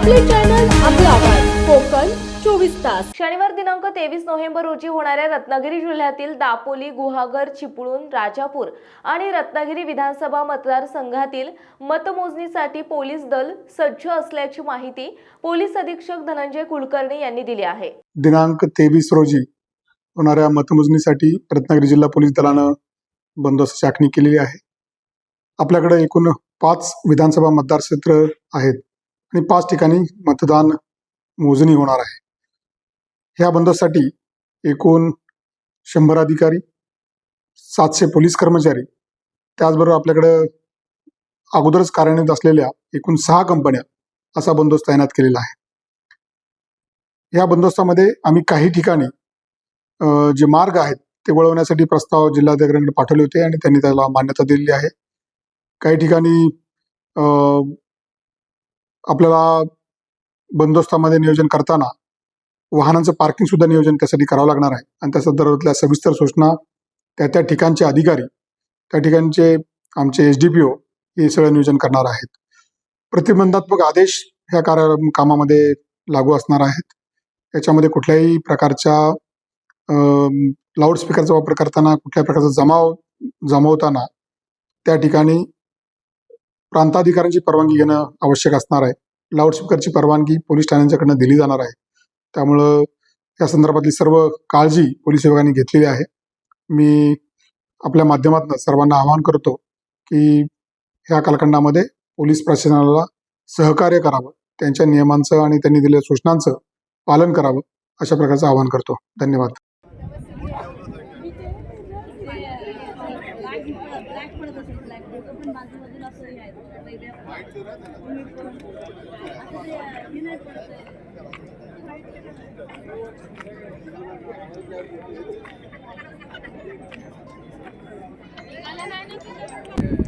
आपले चॅनल आपला आवाज. कोकण चोवीस तास. शनिवार दिनांक तेवीस नोव्हेंबर रोजी होणाऱ्या रत्नागिरी जिल्ह्यातील दापोली गुहागर चिपळूण राजापूर आणि रत्नागिरी विधानसभा मतदारसंघातील मतमोजणीसाठी पोलीस दल सज्ज असल्याची माहिती पोलीस अधीक्षक धनंजय कुलकर्णी यांनी दिली आहे. दिनांक तेवीस रोजी होणाऱ्या मतमोजणीसाठी रत्नागिरी जिल्हा पोलीस दलानं बंदोबस्त चाखणी केलेली आहे. आपल्याकडे एकूण पाच विधानसभा मतदारक्षेत्र आहेत. आणि पाच ठिकाणी मतदान मोजणी होणार आहे. ह्या बंदसाठी एकूण शंभर अधिकारी सातशे पोलीस कर्मचारी त्याचबरोबर आपल्याकडं अगोदरच कार्यान्वित असलेल्या एकूण सहा कंपन्या असा बंदोबस्त तैनात केलेला आहे. या बंदोबस्तामध्ये आम्ही काही ठिकाणी जे मार्ग आहेत ते वळवण्यासाठी प्रस्ताव जिल्हाधिकाऱ्यांकडे पाठवले होते आणि त्यांनी त्याला मान्यता दिलेली आहे. काही ठिकाणी आपल्याला बंदोबस्तामध्ये नियोजन करताना वाहनांचं पार्किंग सुद्धा नियोजन त्यासाठी करावं लागणार आहे. आणि त्या संदर्भातल्या सविस्तर सूचना त्या त्या ठिकाणचे अधिकारी त्या ठिकाणचे आमचे एच डी पी ओ हे सगळं नियोजन करणार आहेत. प्रतिबंधात्मक आदेश ह्या कार्य कामामध्ये लागू असणार आहेत. याच्यामध्ये कुठल्याही प्रकारच्या लाऊडस्पीकरचा वापर करताना कुठल्याही प्रकारचा जमाव जमवताना त्या ठिकाणी प्रांताधिकाऱ्यांची परवानगी घेणं आवश्यक असणार आहे. लाऊडस्पीकरची परवानगी पोलीस ठाण्यांच्याकडनं दिली जाणार आहे. त्यामुळं या संदर्भातली सर्व काळजी पोलीस विभागाने घेतलेली आहे. मी आपल्या माध्यमातून सर्वांना आवाहन करतो की ह्या कालखंडामध्ये पोलीस प्रशासनाला सहकार्य करावं. त्यांच्या नियमांचं आणि त्यांनी दिलेल्या सूचनांचं पालन करावं अशा प्रकारचं आवाहन करतो. धन्यवाद. ब्लॅक पडत असेल ब्लॅक पण बाजूबाजूला असं हे आहे नाही पडत आहे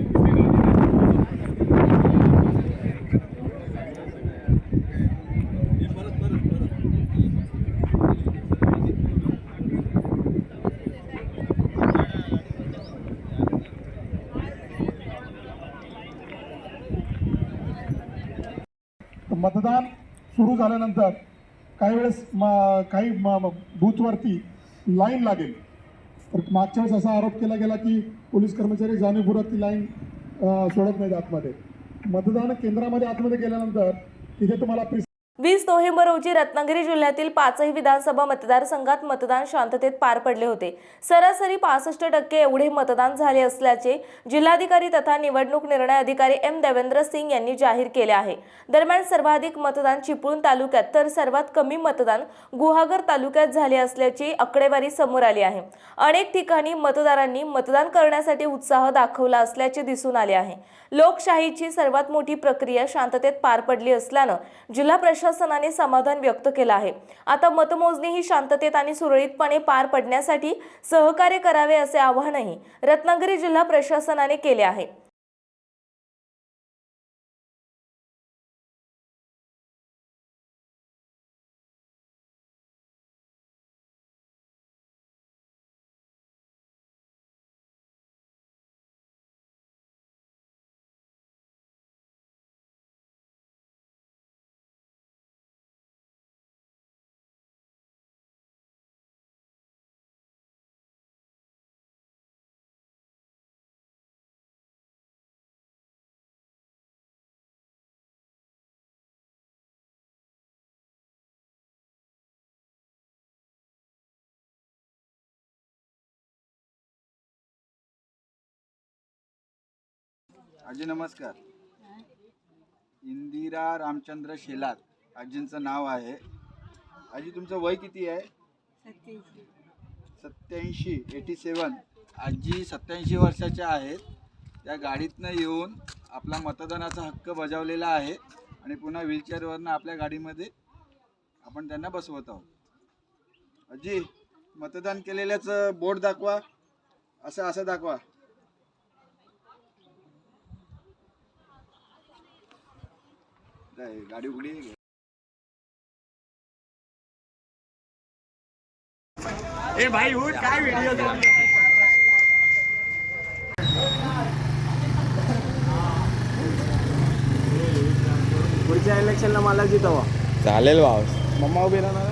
मतदान सुरू झाल्यानंतर काही वेळेस म- काही बूथवरती लाईन लागेल. तर मागच्या वेळेस असा आरोप केला गेला की पोलीस कर्मचारी जाणीवपूर्वक ती लाईन सोडत नाहीत आतमध्ये. मतदान केंद्रामध्ये आतमध्ये गेल्यानंतर तिथे तुम्हाला प्रिस वीस नोव्हेंबर रोजी रत्नागिरी जिल्ह्यातील पाचही विधानसभा मतदारसंघात मतदान शांततेत पार पडले होते. सरासरी पासष्ट टक्के एवढे मतदान झाले असल्याचे जिल्हाधिकारी तथा निवडणूक निर्णय अधिकारी एम देवेंद्र सिंग यांनी जाहीर केले आहे. दरम्यान सर्वाधिक मतदान चिपळूण तालुक्यात तर सर्वात कमी मतदान गुहागर तालुक्यात झाले असल्याची आकडेवारी समोर आली आहे. अनेक ठिकाणी मतदारांनी मतदान करण्यासाठी उत्साह दाखवला असल्याचे दिसून आले आहे. लोकशाहीची सर्वात मोठी प्रक्रिया शांततेत पार पडली असल्यानं जिल्हा प्रशासनाने समाधान व्यक्त केलं आहे. आता मतमोजणी ही शांततेत आणि सुरळीतपणे पार पडण्यासाठी सहकार्य करावे असे आवाहनही रत्नागिरी जिल्हा प्रशासनाने केले आहे. आजी नमस्कार. इंदिरा रामचंद्र शेलार आजींचं नाव आहे. आजी तुमचं वय किती आहे? सत्याऐंशी एटी सेवन. आजी सत्याऐंशी वर्षाच्या आहेत. त्या गाडीतनं येऊन आपला मतदानाचा हक्क बजावलेला आहे आणि पुन्हा व्हीलचेअरवरनं आपल्या गाडीमध्ये आपण त्यांना बसवत आहोत. आजी मतदान केलेल्याचं बोर्ड दाखवा. असं असं दाखवा. गाडी उघडी आहे? का? पुढच्या इलेक्शनला मला जितवा. चालेल भाऊ. मम्मा उभी राहणार